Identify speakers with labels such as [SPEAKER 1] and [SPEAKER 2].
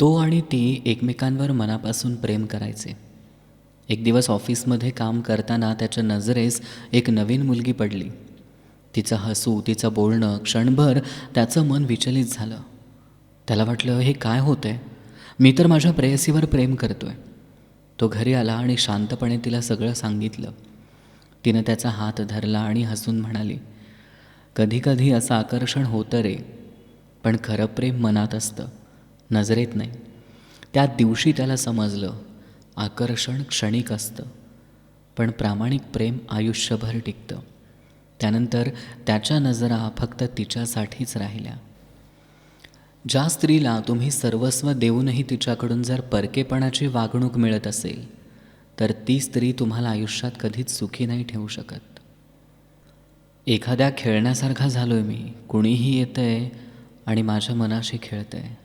[SPEAKER 1] तो आणि ती एकमेकांवर मनापासून प्रेम करायचे. एक दिवस ऑफिसमध्ये काम करताना त्याच्या नजरेस एक नवीन मुलगी पडली. तिचं हसू तिचं बोलणं क्षणभर त्याचं मन विचलित झालं. त्याला वाटलं हे काय होतंय? मी तर माझ्या प्रेयसीवर प्रेम करतोय. तो घरी आला आणि शांतपणे तिला सगळं सांगितलं. तिनं त्याचा हात धरला आणि हसून म्हणाली कधीकधी असं आकर्षण होतं रे पण खरं प्रेम मनात असतं. नजरेत नाही. त्या दिवशी त्याला समजलं आकर्षण क्षणिक असतं पण प्रामाणिक प्रेम आयुष्यभर टिकतं. त्यानंतर त्याच्या नजरा फक्त तिच्यासाठीच राहिल्या. ज्या स्त्रीला तुम्ही सर्वस्व देऊनही तिच्याकडून जर परकेपणाची वागणूक मिळत असेल तर ती स्त्री तुम्हाला आयुष्यात कधीच सुखी नाही ठेवू शकत. एखाद्या खेळण्यासारखा झालोय मी कुणीही येतंय आणि माझ्या मनाशी खेळतंय.